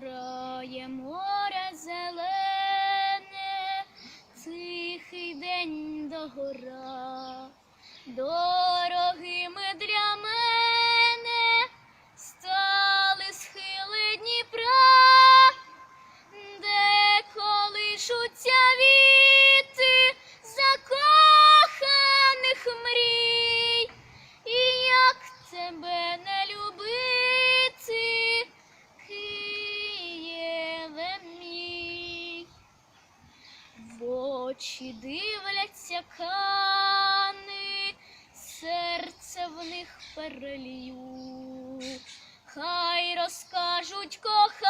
грає море зелене, тихий день догора. Дорога очі дивляться кани, серце в них перелію, хай розкажуть кохані.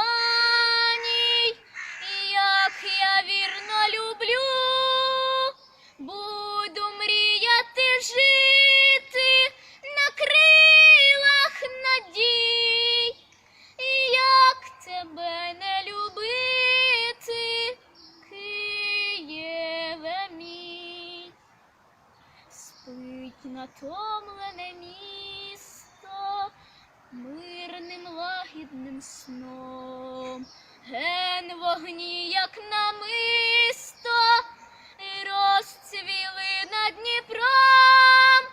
натомлене місто мирним лагідним сном, ген вогні, як намисто, розцвіли над Дніпром,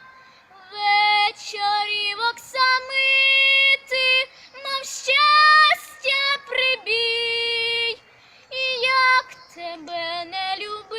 вечорів оксамити, мов щастя прибій, і як тебе не люблю.